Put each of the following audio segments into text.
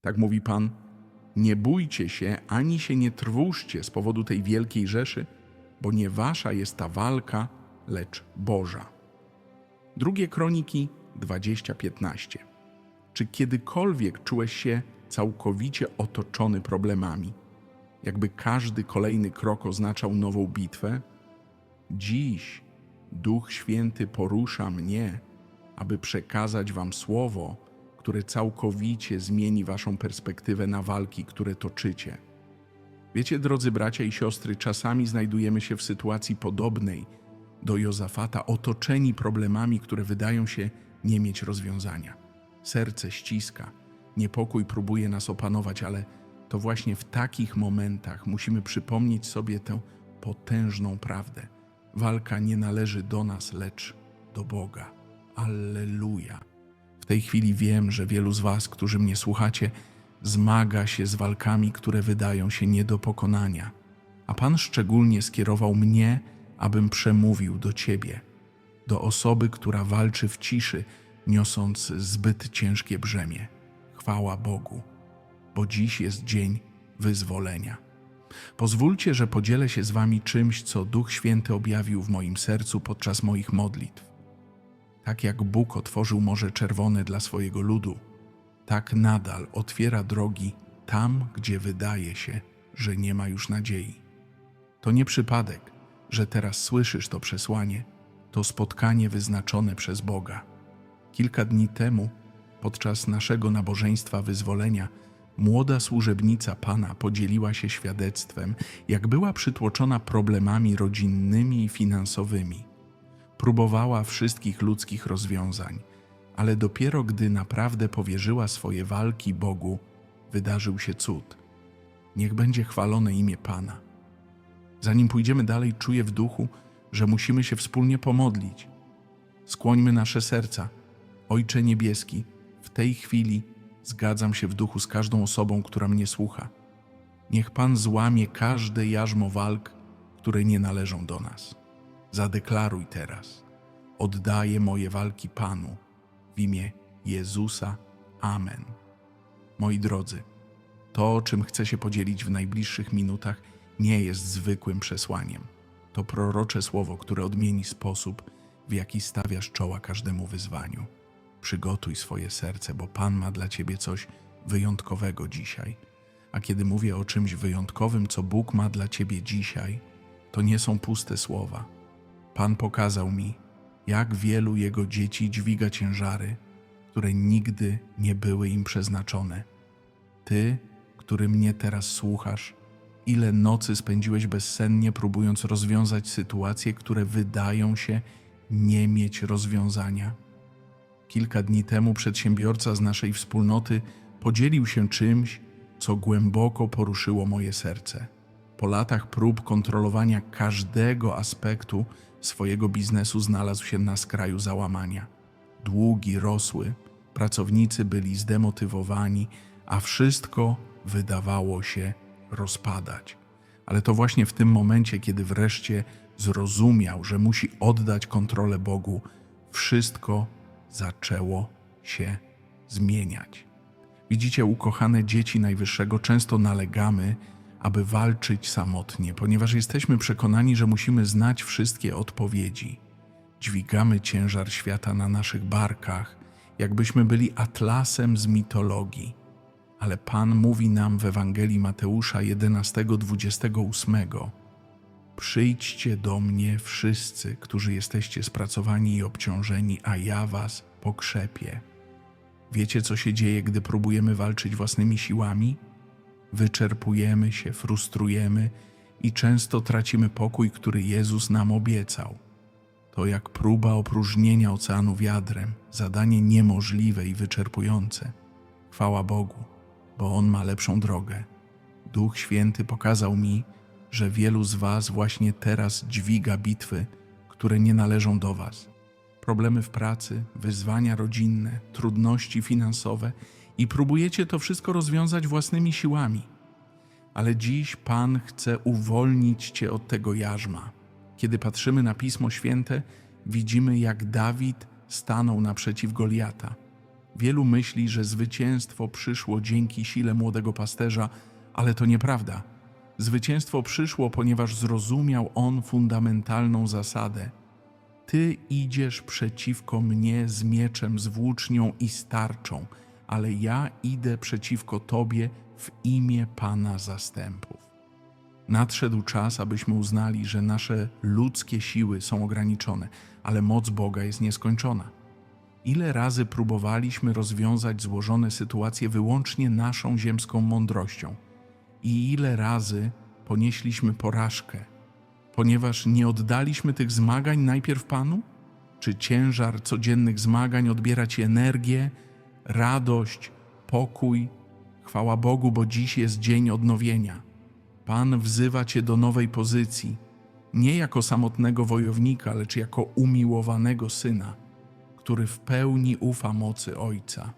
Tak mówi Pan: Nie bójcie się ani się nie trwóżcie z powodu tej wielkiej rzeszy, bo nie wasza jest ta walka, lecz Boża. Drugie kroniki 20:15. Czy kiedykolwiek czułeś się całkowicie otoczony problemami? Jakby każdy kolejny krok oznaczał nową bitwę? Dziś Duch Święty porusza mnie, aby przekazać Wam słowo, które całkowicie zmieni Waszą perspektywę na walki, które toczycie. Wiecie, drodzy bracia i siostry, czasami znajdujemy się w sytuacji podobnej do Jozafata, otoczeni problemami, które wydają się nie mieć rozwiązania. Serce ściska, niepokój próbuje nas opanować, ale to właśnie w takich momentach musimy przypomnieć sobie tę potężną prawdę. Walka nie należy do nas, lecz do Boga. Alleluja. Tej chwili wiem, że wielu z Was, którzy mnie słuchacie, zmaga się z walkami, które wydają się nie do pokonania. A Pan szczególnie skierował mnie, abym przemówił do Ciebie, do osoby, która walczy w ciszy, niosąc zbyt ciężkie brzemię. Chwała Bogu, bo dziś jest dzień wyzwolenia. Pozwólcie, że podzielę się z Wami czymś, co Duch Święty objawił w moim sercu podczas moich modlitw. Tak jak Bóg otworzył Morze Czerwone dla swojego ludu, tak nadal otwiera drogi tam, gdzie wydaje się, że nie ma już nadziei. To nie przypadek, że teraz słyszysz to przesłanie, to spotkanie wyznaczone przez Boga. Kilka dni temu, podczas naszego nabożeństwa wyzwolenia, młoda służebnica Pana podzieliła się świadectwem, jak była przytłoczona problemami rodzinnymi i finansowymi. Próbowała wszystkich ludzkich rozwiązań, ale dopiero gdy naprawdę powierzyła swoje walki Bogu, wydarzył się cud. Niech będzie chwalone imię Pana. Zanim pójdziemy dalej, czuję w duchu, że musimy się wspólnie pomodlić. Skłońmy nasze serca. Ojcze Niebieski, w tej chwili zgadzam się w duchu z każdą osobą, która mnie słucha. Niech Pan złamie każde jarzmo walk, które nie należą do nas. Zadeklaruj teraz. Oddaję moje walki Panu w imię Jezusa. Amen. Moi drodzy, to, czym chcę się podzielić w najbliższych minutach, nie jest zwykłym przesłaniem. To prorocze słowo, które odmieni sposób, w jaki stawiasz czoła każdemu wyzwaniu. Przygotuj swoje serce, bo Pan ma dla ciebie coś wyjątkowego dzisiaj. A kiedy mówię o czymś wyjątkowym, co Bóg ma dla ciebie dzisiaj, to nie są puste słowa. Pan pokazał mi, jak wielu Jego dzieci dźwiga ciężary, które nigdy nie były im przeznaczone. Ty, który mnie teraz słuchasz, ile nocy spędziłeś bezsennie, próbując rozwiązać sytuacje, które wydają się nie mieć rozwiązania. Kilka dni temu przedsiębiorca z naszej wspólnoty podzielił się czymś, co głęboko poruszyło moje serce. Po latach prób kontrolowania każdego aspektu swojego biznesu znalazł się na skraju załamania. Długi rosły, pracownicy byli zdemotywowani, a wszystko wydawało się rozpadać. Ale to właśnie w tym momencie, kiedy wreszcie zrozumiał, że musi oddać kontrolę Bogu, wszystko zaczęło się zmieniać. Widzicie, ukochane dzieci Najwyższego, często nalegamy, aby walczyć samotnie, ponieważ jesteśmy przekonani, że musimy znać wszystkie odpowiedzi. Dźwigamy ciężar świata na naszych barkach, jakbyśmy byli atlasem z mitologii. Ale Pan mówi nam w Ewangelii Mateusza 11:28: Przyjdźcie do mnie wszyscy, którzy jesteście spracowani i obciążeni, a ja was pokrzepię. Wiecie, co się dzieje, gdy próbujemy walczyć własnymi siłami? Wyczerpujemy się, frustrujemy i często tracimy pokój, który Jezus nam obiecał. To jak próba opróżnienia oceanu wiadrem, zadanie niemożliwe i wyczerpujące. Chwała Bogu, bo On ma lepszą drogę. Duch Święty pokazał mi, że wielu z Was właśnie teraz dźwiga bitwy, które nie należą do Was. Problemy w pracy, wyzwania rodzinne, trudności finansowe i próbujecie to wszystko rozwiązać własnymi siłami. Ale dziś Pan chce uwolnić Cię od tego jarzma. Kiedy patrzymy na Pismo Święte, widzimy, jak Dawid stanął naprzeciw Goliata. Wielu myśli, że zwycięstwo przyszło dzięki sile młodego pasterza, ale to nieprawda. Zwycięstwo przyszło, ponieważ zrozumiał on fundamentalną zasadę. Ty idziesz przeciwko mnie z mieczem, z włócznią i starczą, ale ja idę przeciwko Tobie w imię Pana zastępów. Nadszedł czas, abyśmy uznali, że nasze ludzkie siły są ograniczone, ale moc Boga jest nieskończona. Ile razy próbowaliśmy rozwiązać złożone sytuacje wyłącznie naszą ziemską mądrością, i ile razy ponieśliśmy porażkę, ponieważ nie oddaliśmy tych zmagań najpierw Panu? Czy ciężar codziennych zmagań odbiera Ci energię, radość, pokój? Chwała Bogu, bo dziś jest dzień odnowienia. Pan wzywa Cię do nowej pozycji, nie jako samotnego wojownika, lecz jako umiłowanego syna, który w pełni ufa mocy Ojca.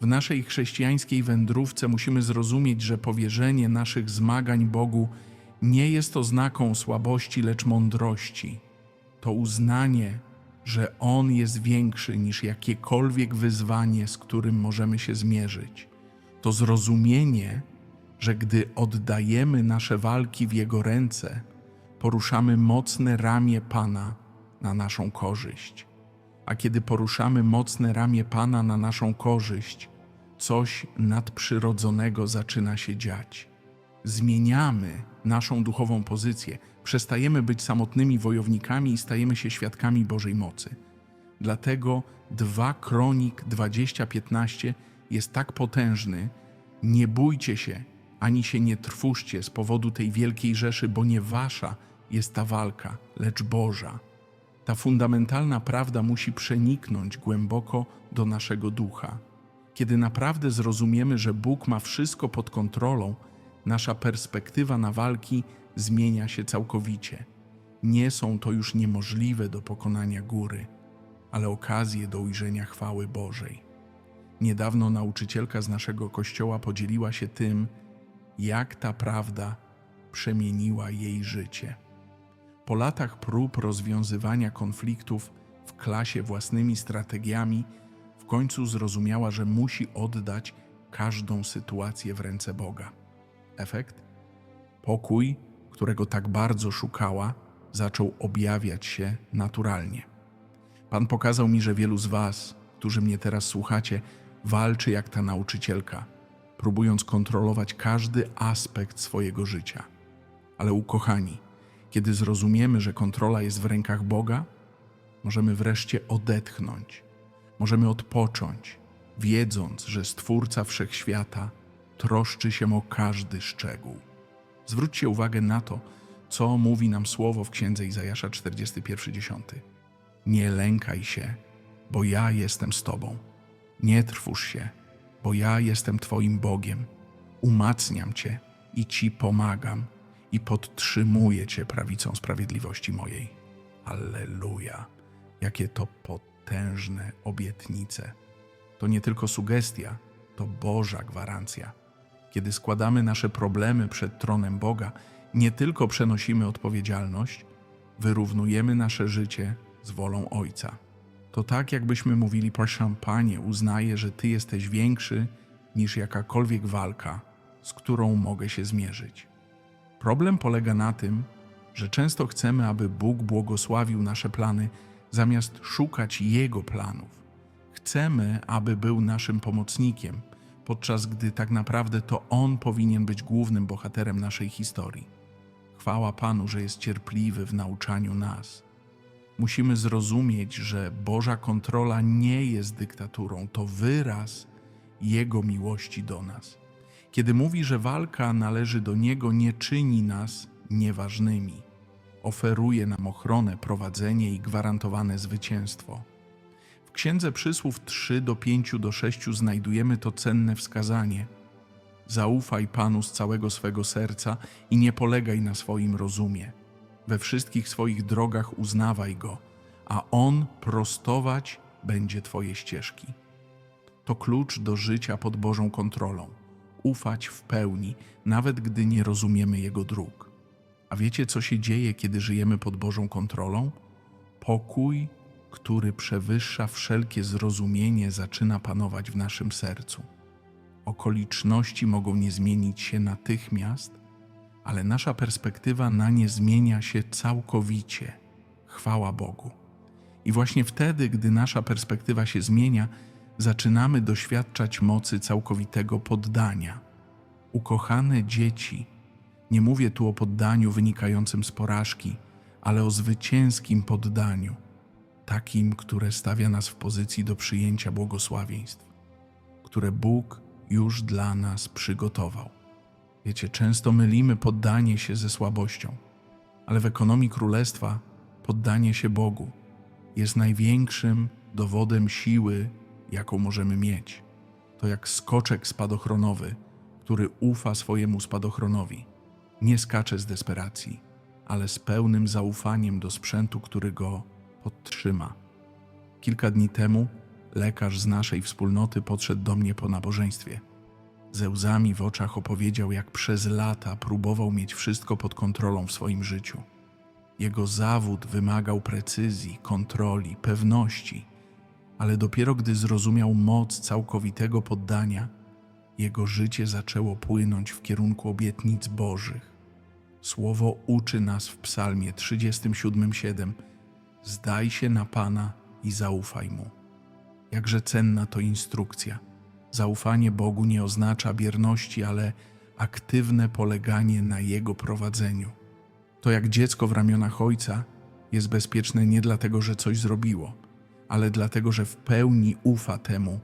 W naszej chrześcijańskiej wędrówce musimy zrozumieć, że powierzenie naszych zmagań Bogu nie jest oznaką słabości, lecz mądrości. To uznanie, że On jest większy niż jakiekolwiek wyzwanie, z którym możemy się zmierzyć. To zrozumienie, że gdy oddajemy nasze walki w Jego ręce, poruszamy mocne ramię Pana na naszą korzyść. A kiedy poruszamy mocne ramię Pana na naszą korzyść, coś nadprzyrodzonego zaczyna się dziać. Zmieniamy naszą duchową pozycję, przestajemy być samotnymi wojownikami i stajemy się świadkami Bożej mocy. Dlatego 2 Kronik 20:15 jest tak potężny. Nie bójcie się, ani się nie trwóżcie z powodu tej wielkiej rzeszy, bo nie wasza jest ta walka, lecz Boża. Ta fundamentalna prawda musi przeniknąć głęboko do naszego ducha. Kiedy naprawdę zrozumiemy, że Bóg ma wszystko pod kontrolą, nasza perspektywa na walki zmienia się całkowicie. Nie są to już niemożliwe do pokonania góry, ale okazje do ujrzenia chwały Bożej. Niedawno nauczycielka z naszego kościoła podzieliła się tym, jak ta prawda przemieniła jej życie. Po latach prób rozwiązywania konfliktów w klasie własnymi strategiami, w końcu zrozumiała, że musi oddać każdą sytuację w ręce Boga. Efekt? Pokój, którego tak bardzo szukała, zaczął objawiać się naturalnie. Pan pokazał mi, że wielu z Was, którzy mnie teraz słuchacie, walczy jak ta nauczycielka, próbując kontrolować każdy aspekt swojego życia. Ale ukochani, kiedy zrozumiemy, że kontrola jest w rękach Boga, możemy wreszcie odetchnąć, możemy odpocząć, wiedząc, że Stwórca Wszechświata troszczy się o każdy szczegół. Zwróćcie uwagę na to, co mówi nam słowo w księdze Izajasza 41:10. Nie lękaj się, bo ja jestem z tobą. Nie trwóż się, bo ja jestem twoim Bogiem. Umacniam cię i ci pomagam i podtrzymuję cię prawicą sprawiedliwości mojej. Alleluja! Jakie to potężne obietnice. To nie tylko sugestia, to Boża gwarancja. Kiedy składamy nasze problemy przed tronem Boga, nie tylko przenosimy odpowiedzialność, wyrównujemy nasze życie z wolą Ojca. To tak, jakbyśmy mówili: Proszę, Panie, uznaję, że Ty jesteś większy niż jakakolwiek walka, z którą mogę się zmierzyć. Problem polega na tym, że często chcemy, aby Bóg błogosławił nasze plany, zamiast szukać Jego planów. Chcemy, aby był naszym pomocnikiem, podczas gdy tak naprawdę to On powinien być głównym bohaterem naszej historii. Chwała Panu, że jest cierpliwy w nauczaniu nas. Musimy zrozumieć, że Boża kontrola nie jest dyktaturą, to wyraz Jego miłości do nas. Kiedy mówi, że walka należy do Niego, nie czyni nas nieważnymi. Oferuje nam ochronę, prowadzenie i gwarantowane zwycięstwo. Księdze Przysłów 3 do 5 do 6 znajdujemy to cenne wskazanie. Zaufaj Panu z całego swego serca i nie polegaj na swoim rozumie. We wszystkich swoich drogach uznawaj Go, a On prostować będzie Twoje ścieżki. To klucz do życia pod Bożą kontrolą. Ufać w pełni, nawet gdy nie rozumiemy Jego dróg. A wiecie, co się dzieje, kiedy żyjemy pod Bożą kontrolą? Pokój, który przewyższa wszelkie zrozumienie, zaczyna panować w naszym sercu. Okoliczności mogą nie zmienić się natychmiast, ale nasza perspektywa na nie zmienia się całkowicie. Chwała Bogu. I właśnie wtedy, gdy nasza perspektywa się zmienia, zaczynamy doświadczać mocy całkowitego poddania. Ukochane dzieci, nie mówię tu o poddaniu wynikającym z porażki, ale o zwycięskim poddaniu, takim, które stawia nas w pozycji do przyjęcia błogosławieństw, które Bóg już dla nas przygotował. Wiecie, często mylimy poddanie się ze słabością, ale w ekonomii królestwa poddanie się Bogu jest największym dowodem siły, jaką możemy mieć. To jak skoczek spadochronowy, który ufa swojemu spadochronowi. Nie skacze z desperacji, ale z pełnym zaufaniem do sprzętu, który go podtrzyma. Kilka dni temu lekarz z naszej wspólnoty podszedł do mnie po nabożeństwie. Ze łzami w oczach opowiedział, jak przez lata próbował mieć wszystko pod kontrolą w swoim życiu. Jego zawód wymagał precyzji, kontroli, pewności, ale dopiero gdy zrozumiał moc całkowitego poddania, jego życie zaczęło płynąć w kierunku obietnic Bożych. Słowo uczy nas w Psalmie 37:7: Zdaj się na Pana i zaufaj mu. Jakże cenna to instrukcja. Zaufanie Bogu nie oznacza bierności, ale aktywne poleganie na Jego prowadzeniu. To jak dziecko w ramionach ojca jest bezpieczne nie dlatego, że coś zrobiło, ale dlatego, że w pełni ufa temu,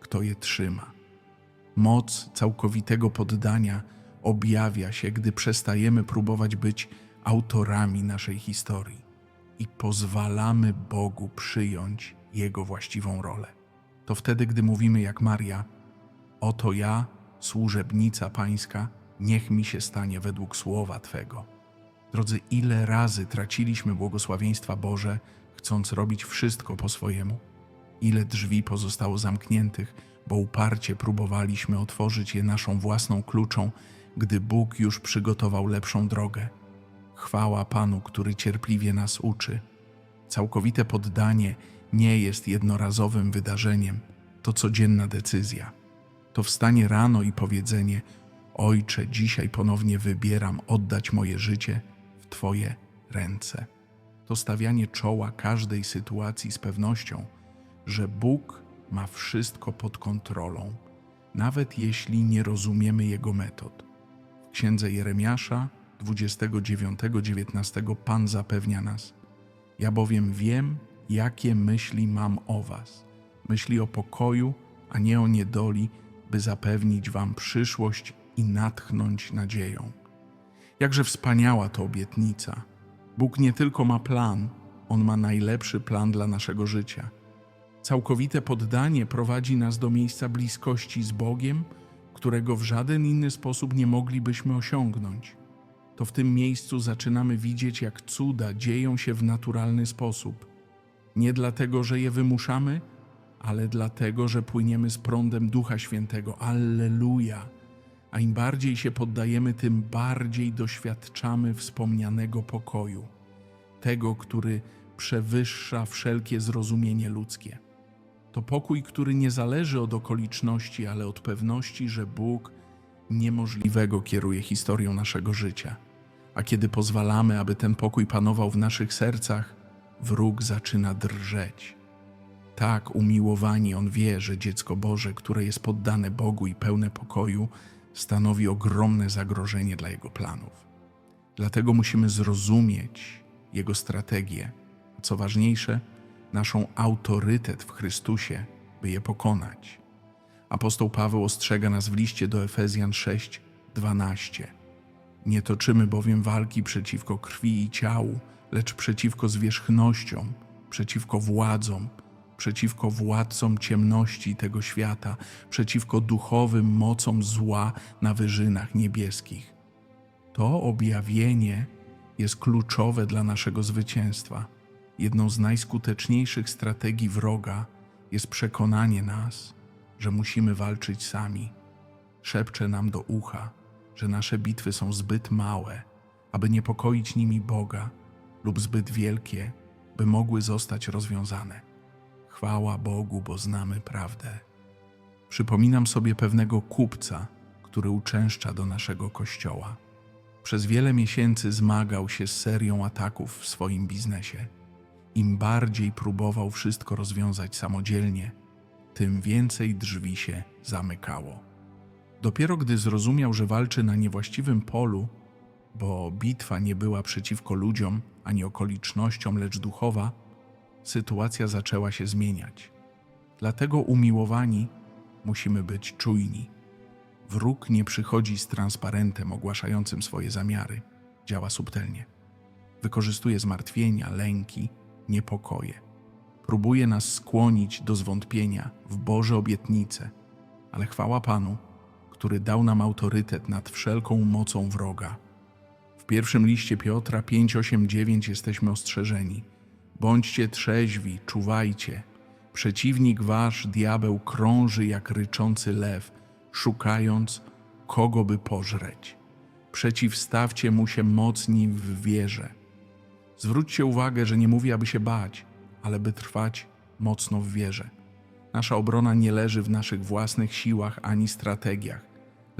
kto je trzyma. Moc całkowitego poddania objawia się, gdy przestajemy próbować być autorami naszej historii i pozwalamy Bogu przyjąć Jego właściwą rolę. To wtedy, gdy mówimy jak Maria: Oto ja, służebnica Pańska, niech mi się stanie według słowa Twego. Drodzy, ile razy traciliśmy błogosławieństwa Boże, chcąc robić wszystko po swojemu? Ile drzwi pozostało zamkniętych, bo uparcie próbowaliśmy otworzyć je naszą własną kluczą, gdy Bóg już przygotował lepszą drogę? Chwała Panu, który cierpliwie nas uczy. Całkowite poddanie nie jest jednorazowym wydarzeniem, to codzienna decyzja. To wstanie rano i powiedzenie: Ojcze, dzisiaj ponownie wybieram oddać moje życie w Twoje ręce. To stawianie czoła każdej sytuacji z pewnością, że Bóg ma wszystko pod kontrolą, nawet jeśli nie rozumiemy Jego metod. W księdze Jeremiasza 29-19 Pan zapewnia nas: Ja bowiem wiem, jakie myśli mam o Was. Myśli o pokoju, a nie o niedoli, by zapewnić Wam przyszłość i natchnąć nadzieją. Jakże wspaniała to obietnica. Bóg nie tylko ma plan, On ma najlepszy plan dla naszego życia. Całkowite poddanie prowadzi nas do miejsca bliskości z Bogiem, którego w żaden inny sposób nie moglibyśmy osiągnąć. To w tym miejscu zaczynamy widzieć, jak cuda dzieją się w naturalny sposób. Nie dlatego, że je wymuszamy, ale dlatego, że płyniemy z prądem Ducha Świętego. Alleluja! A im bardziej się poddajemy, tym bardziej doświadczamy wspomnianego pokoju, tego, który przewyższa wszelkie zrozumienie ludzkie. To pokój, który nie zależy od okoliczności, ale od pewności, że Bóg niemożliwego kieruje historią naszego życia. A kiedy pozwalamy, aby ten pokój panował w naszych sercach, wróg zaczyna drżeć. Tak umiłowani on wie, że dziecko Boże, które jest poddane Bogu i pełne pokoju, stanowi ogromne zagrożenie dla jego planów. Dlatego musimy zrozumieć jego strategię, a co ważniejsze, naszą autorytet w Chrystusie, by je pokonać. Apostoł Paweł ostrzega nas w liście do Efezjan 6, 12. Nie toczymy bowiem walki przeciwko krwi i ciału, lecz przeciwko zwierzchnościom, przeciwko władzom, przeciwko władcom ciemności tego świata, przeciwko duchowym mocom zła na wyżynach niebieskich. To objawienie jest kluczowe dla naszego zwycięstwa. Jedną z najskuteczniejszych strategii wroga jest przekonanie nas, że musimy walczyć sami. Szepcze nam do ucha, że nasze bitwy są zbyt małe, aby niepokoić nimi Boga, lub zbyt wielkie, by mogły zostać rozwiązane. Chwała Bogu, bo znamy prawdę. Przypominam sobie pewnego kupca, który uczęszcza do naszego kościoła. Przez wiele miesięcy zmagał się z serią ataków w swoim biznesie. Im bardziej próbował wszystko rozwiązać samodzielnie, tym więcej drzwi się zamykało. Dopiero gdy zrozumiał, że walczy na niewłaściwym polu, bo bitwa nie była przeciwko ludziom ani okolicznościom, lecz duchowa, sytuacja zaczęła się zmieniać. Dlatego umiłowani musimy być czujni. Wróg nie przychodzi z transparentem ogłaszającym swoje zamiary, działa subtelnie. Wykorzystuje zmartwienia, lęki, niepokoje. Próbuje nas skłonić do zwątpienia w Boże obietnice, ale chwała Panu, który dał nam autorytet nad wszelką mocą wroga. W pierwszym liście Piotra 5:8-9 jesteśmy ostrzeżeni. Bądźcie trzeźwi, czuwajcie. Przeciwnik wasz, diabeł, krąży jak ryczący lew, szukając, kogo by pożreć. Przeciwstawcie mu się mocni w wierze. Zwróćcie uwagę, że nie mówi, aby się bać, ale by trwać mocno w wierze. Nasza obrona nie leży w naszych własnych siłach ani strategiach.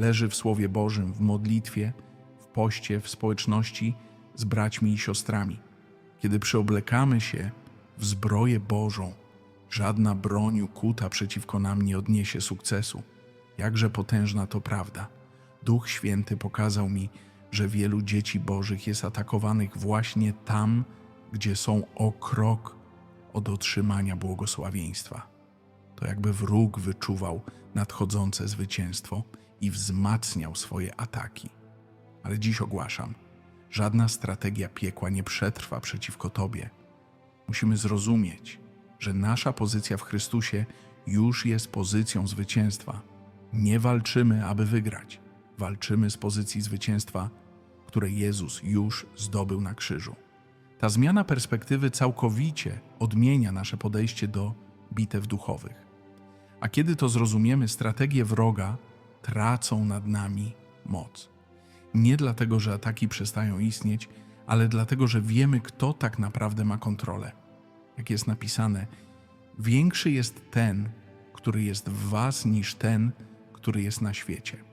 Leży w Słowie Bożym, w modlitwie, w poście, w społeczności z braćmi i siostrami. Kiedy przyoblekamy się w zbroję Bożą, żadna broń ukuta przeciwko nam nie odniesie sukcesu. Jakże potężna to prawda. Duch Święty pokazał mi, że wielu dzieci Bożych jest atakowanych właśnie tam, gdzie są o krok od otrzymania błogosławieństwa. To jakby wróg wyczuwał nadchodzące zwycięstwo i wzmacniał swoje ataki. Ale dziś ogłaszam, żadna strategia piekła nie przetrwa przeciwko Tobie. Musimy zrozumieć, że nasza pozycja w Chrystusie już jest pozycją zwycięstwa. Nie walczymy, aby wygrać. Walczymy z pozycji zwycięstwa, które Jezus już zdobył na krzyżu. Ta zmiana perspektywy całkowicie odmienia nasze podejście do bitew duchowych. A kiedy to zrozumiemy, strategie wroga tracą nad nami moc. Nie dlatego, że ataki przestają istnieć, ale dlatego, że wiemy, kto tak naprawdę ma kontrolę. Jak jest napisane, większy jest ten, który jest w Was, niż ten, który jest na świecie.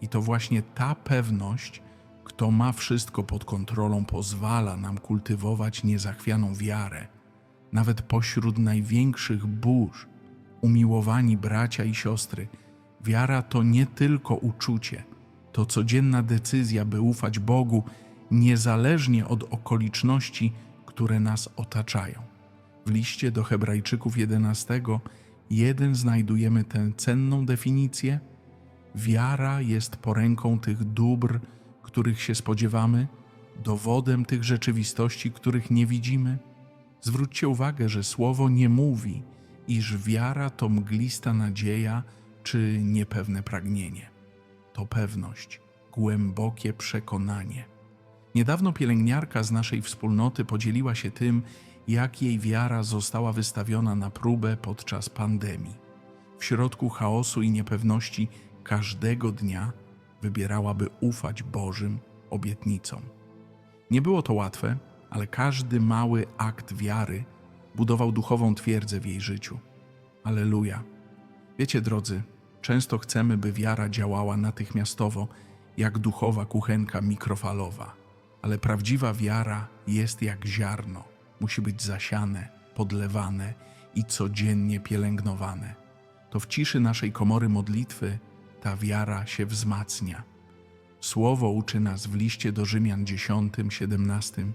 I to właśnie ta pewność, kto ma wszystko pod kontrolą, pozwala nam kultywować niezachwianą wiarę, nawet pośród największych burz. Umiłowani bracia i siostry, wiara to nie tylko uczucie, to codzienna decyzja, by ufać Bogu, niezależnie od okoliczności, które nas otaczają. W liście do Hebrajczyków 11 jeden znajdujemy tę cenną definicję. Wiara jest poręką tych dóbr, których się spodziewamy, dowodem tych rzeczywistości, których nie widzimy. Zwróćcie uwagę, że słowo nie mówi, iż wiara to mglista nadzieja czy niepewne pragnienie. To pewność, głębokie przekonanie. Niedawno pielęgniarka z naszej wspólnoty podzieliła się tym, jak jej wiara została wystawiona na próbę podczas pandemii. W środku chaosu i niepewności każdego dnia wybierałaby ufać Bożym obietnicom. Nie było to łatwe, ale każdy mały akt wiary budował duchową twierdzę w jej życiu. Aleluja. Wiecie, drodzy, często chcemy, by wiara działała natychmiastowo, jak duchowa kuchenka mikrofalowa, ale prawdziwa wiara jest jak ziarno musi być zasiane, podlewane i codziennie pielęgnowane. To w ciszy naszej komory modlitwy ta wiara się wzmacnia. Słowo uczy nas w liście do Rzymian 10, 17,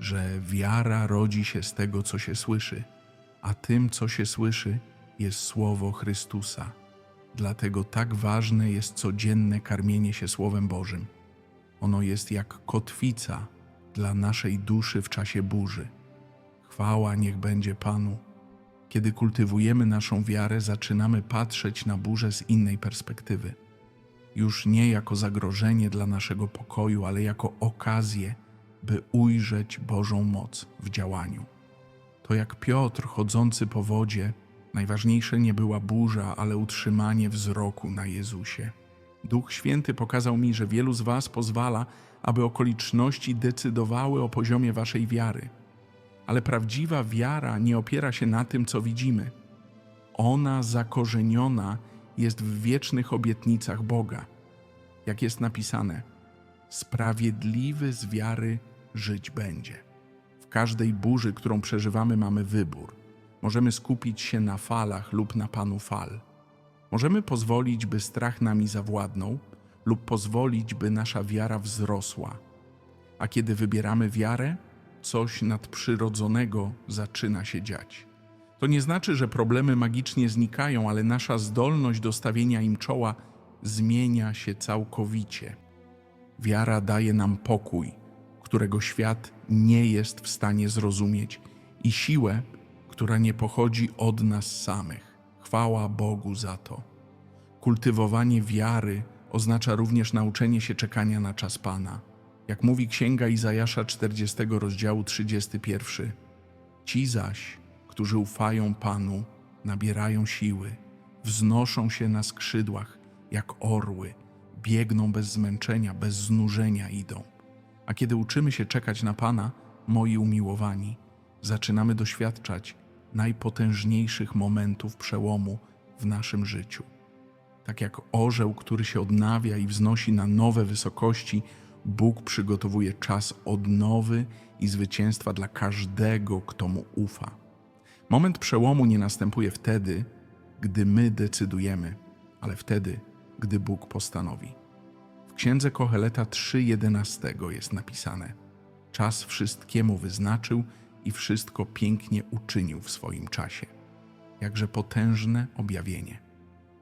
że wiara rodzi się z tego, co się słyszy, a tym, co się słyszy, jest słowo Chrystusa. Dlatego tak ważne jest codzienne karmienie się Słowem Bożym. Ono jest jak kotwica dla naszej duszy w czasie burzy. Chwała niech będzie Panu. Kiedy kultywujemy naszą wiarę, zaczynamy patrzeć na burzę z innej perspektywy. Już nie jako zagrożenie dla naszego pokoju, ale jako okazję, by ujrzeć Bożą moc w działaniu. To jak Piotr chodzący po wodzie, najważniejsze nie była burza, ale utrzymanie wzroku na Jezusie. Duch Święty pokazał mi, że wielu z Was pozwala, aby okoliczności decydowały o poziomie Waszej wiary ale prawdziwa wiara nie opiera się na tym, co widzimy. Ona zakorzeniona jest w wiecznych obietnicach Boga. Jak jest napisane, sprawiedliwy z wiary żyć będzie. W każdej burzy, którą przeżywamy, mamy wybór. Możemy skupić się na falach lub na Panu fal. Możemy pozwolić, by strach nami zawładnął, lub pozwolić, by nasza wiara wzrosła. A kiedy wybieramy wiarę, coś nadprzyrodzonego zaczyna się dziać. To nie znaczy, że problemy magicznie znikają, ale nasza zdolność do stawienia im czoła zmienia się całkowicie. Wiara daje nam pokój, którego świat nie jest w stanie zrozumieć, i siłę, która nie pochodzi od nas samych. Chwała Bogu za to. Kultywowanie wiary oznacza również nauczenie się czekania na czas Pana. Jak mówi Księga Izajasza 40 rozdziału 31. Ci zaś, którzy ufają Panu, nabierają siły, wznoszą się na skrzydłach jak orły, biegną bez zmęczenia, bez znużenia idą. A kiedy uczymy się czekać na Pana, moi umiłowani, zaczynamy doświadczać najpotężniejszych momentów przełomu w naszym życiu. Tak jak orzeł, który się odnawia i wznosi na nowe wysokości, Bóg przygotowuje czas odnowy i zwycięstwa dla każdego, kto mu ufa. Moment przełomu nie następuje wtedy, gdy my decydujemy, ale wtedy, gdy Bóg postanowi. W księdze Koheleta 3:11 jest napisane: Czas wszystkiemu wyznaczył i wszystko pięknie uczynił w swoim czasie. Jakże potężne objawienie.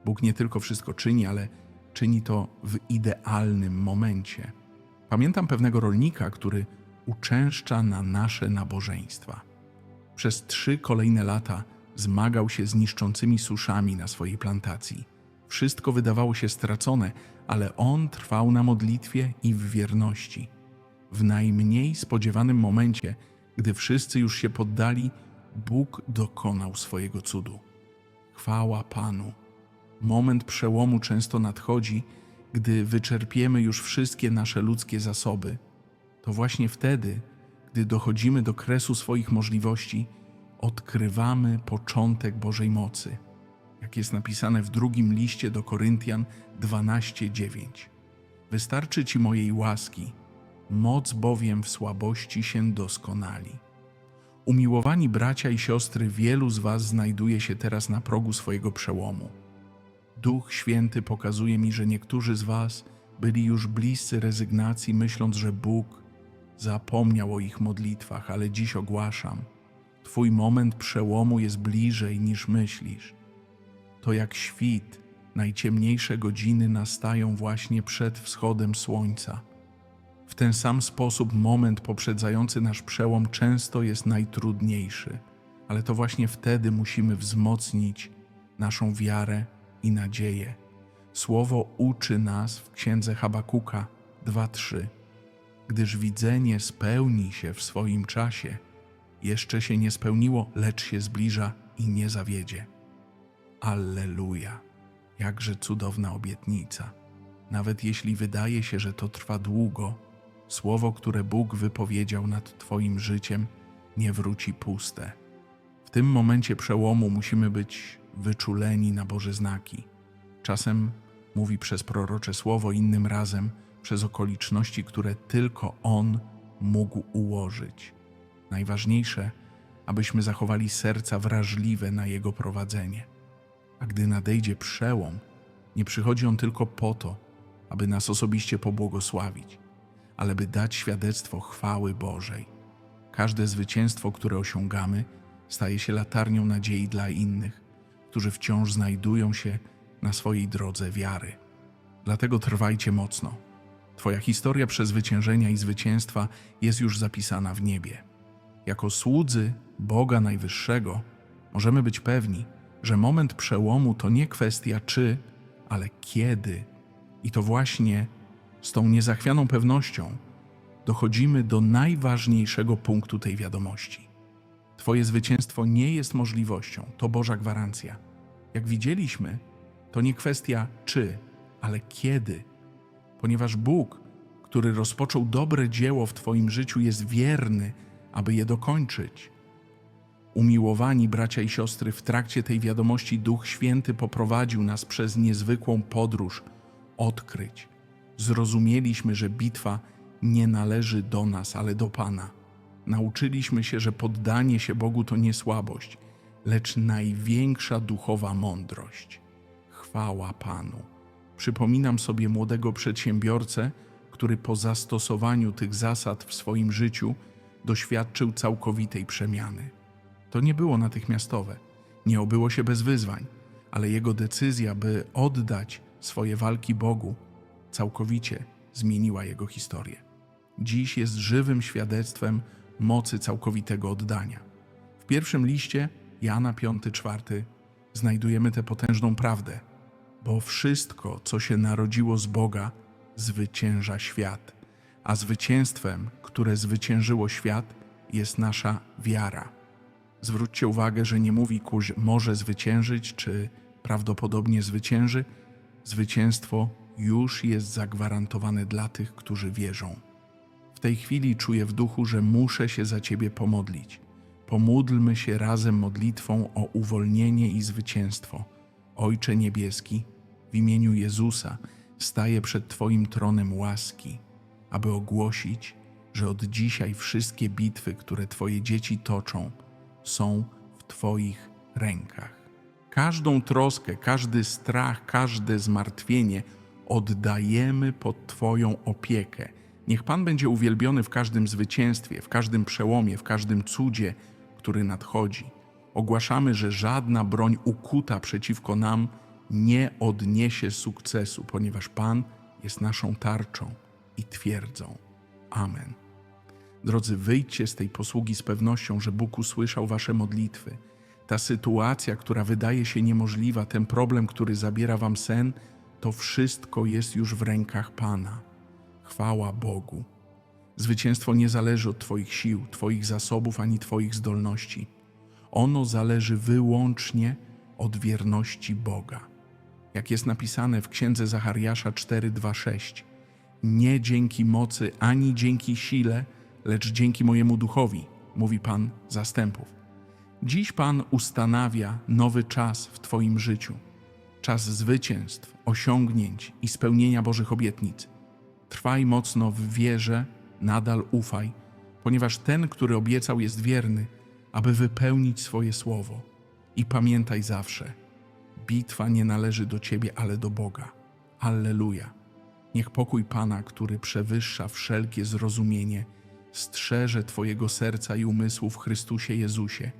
Bóg nie tylko wszystko czyni, ale czyni to w idealnym momencie. Pamiętam pewnego rolnika, który uczęszcza na nasze nabożeństwa. Przez trzy kolejne lata zmagał się z niszczącymi suszami na swojej plantacji. Wszystko wydawało się stracone, ale on trwał na modlitwie i w wierności. W najmniej spodziewanym momencie, gdy wszyscy już się poddali, Bóg dokonał swojego cudu. Chwała Panu. Moment przełomu często nadchodzi, gdy wyczerpiemy już wszystkie nasze ludzkie zasoby. To właśnie wtedy, gdy dochodzimy do kresu swoich możliwości, odkrywamy początek Bożej mocy. Jak jest napisane w drugim liście do Koryntian 12:9. Wystarczy ci mojej łaski, moc bowiem w słabości się doskonali. Umiłowani bracia i siostry, wielu z Was znajduje się teraz na progu swojego przełomu. Duch Święty pokazuje mi, że niektórzy z Was byli już bliscy rezygnacji, myśląc, że Bóg zapomniał o ich modlitwach, ale dziś ogłaszam: Twój moment przełomu jest bliżej niż myślisz. To jak świt, najciemniejsze godziny nastają właśnie przed wschodem słońca. W ten sam sposób moment poprzedzający nasz przełom często jest najtrudniejszy, ale to właśnie wtedy musimy wzmocnić naszą wiarę i nadzieję. Słowo uczy nas w księdze Habakuka 2:3. Gdyż widzenie spełni się w swoim czasie, jeszcze się nie spełniło, lecz się zbliża i nie zawiedzie. Alleluja! Jakże cudowna obietnica. Nawet jeśli wydaje się, że to trwa długo, słowo, które Bóg wypowiedział nad Twoim życiem, nie wróci puste. W tym momencie przełomu musimy być wyczuleni na Boże znaki. Czasem mówi przez prorocze słowo, innym razem przez okoliczności, które tylko On mógł ułożyć. Najważniejsze, abyśmy zachowali serca wrażliwe na Jego prowadzenie. A gdy nadejdzie przełom, nie przychodzi on tylko po to, aby nas osobiście pobłogosławić, ale by dać świadectwo chwały Bożej. Każde zwycięstwo, które osiągamy, staje się latarnią nadziei dla innych, którzy wciąż znajdują się na swojej drodze wiary. Dlatego trwajcie mocno. Twoja historia przezwyciężenia i zwycięstwa jest już zapisana w niebie. Jako słudzy Boga Najwyższego możemy być pewni, że moment przełomu to nie kwestia czy, ale kiedy. I to właśnie z tą niezachwianą pewnością dochodzimy do najważniejszego punktu tej wiadomości. Twoje zwycięstwo nie jest możliwością, to Boża gwarancja. Jak widzieliśmy, to nie kwestia czy, ale kiedy, ponieważ Bóg, który rozpoczął dobre dzieło w Twoim życiu, jest wierny, aby je dokończyć. Umiłowani bracia i siostry, w trakcie tej wiadomości Duch Święty poprowadził nas przez niezwykłą podróż odkryć. Zrozumieliśmy, że bitwa nie należy do nas, ale do Pana. Nauczyliśmy się, że poddanie się Bogu to nie słabość, lecz największa duchowa mądrość. Chwała Panu. Przypominam sobie młodego przedsiębiorcę, który po zastosowaniu tych zasad w swoim życiu doświadczył całkowitej przemiany. To nie było natychmiastowe, nie obyło się bez wyzwań, ale jego decyzja, by oddać swoje walki Bogu, całkowicie zmieniła jego historię. Dziś jest żywym świadectwem mocy całkowitego oddania. W pierwszym liście Jana 5:4 znajdujemy tę potężną prawdę, bo wszystko, co się narodziło z Boga, zwycięża świat, a zwycięstwem, które zwyciężyło świat, jest nasza wiara. Zwróćcie uwagę, że nie mówi kuś może zwyciężyć, czy prawdopodobnie zwycięży. Zwycięstwo już jest zagwarantowane dla tych, którzy wierzą. W tej chwili czuję w duchu, że muszę się za Ciebie pomodlić. Pomódlmy się razem modlitwą o uwolnienie i zwycięstwo. Ojcze Niebieski, w imieniu Jezusa staję przed Twoim tronem łaski, aby ogłosić, że od dzisiaj wszystkie bitwy, które Twoje dzieci toczą, są w Twoich rękach. Każdą troskę, każdy strach, każde zmartwienie oddajemy pod Twoją opiekę. Niech Pan będzie uwielbiony w każdym zwycięstwie, w każdym przełomie, w każdym cudzie, który nadchodzi. Ogłaszamy, że żadna broń ukuta przeciwko nam nie odniesie sukcesu, ponieważ Pan jest naszą tarczą i twierdzą. Amen. Drodzy, wyjdźcie z tej posługi z pewnością, że Bóg usłyszał wasze modlitwy. Ta sytuacja, która wydaje się niemożliwa, ten problem, który zabiera wam sen, to wszystko jest już w rękach Pana. Chwała Bogu. Zwycięstwo nie zależy od Twoich sił, Twoich zasobów ani Twoich zdolności. Ono zależy wyłącznie od wierności Boga. Jak jest napisane w księdze Zachariasza 4:26, nie dzięki mocy ani dzięki sile, lecz dzięki mojemu duchowi, mówi Pan zastępów. Dziś Pan ustanawia nowy czas w Twoim życiu czas zwycięstw, osiągnięć i spełnienia Bożych obietnic. Trwaj mocno w wierze, nadal ufaj, ponieważ ten, który obiecał, jest wierny, aby wypełnić swoje słowo. I pamiętaj zawsze: bitwa nie należy do Ciebie, ale do Boga. Alleluja. Niech pokój Pana, który przewyższa wszelkie zrozumienie, strzeże Twojego serca i umysłu w Chrystusie Jezusie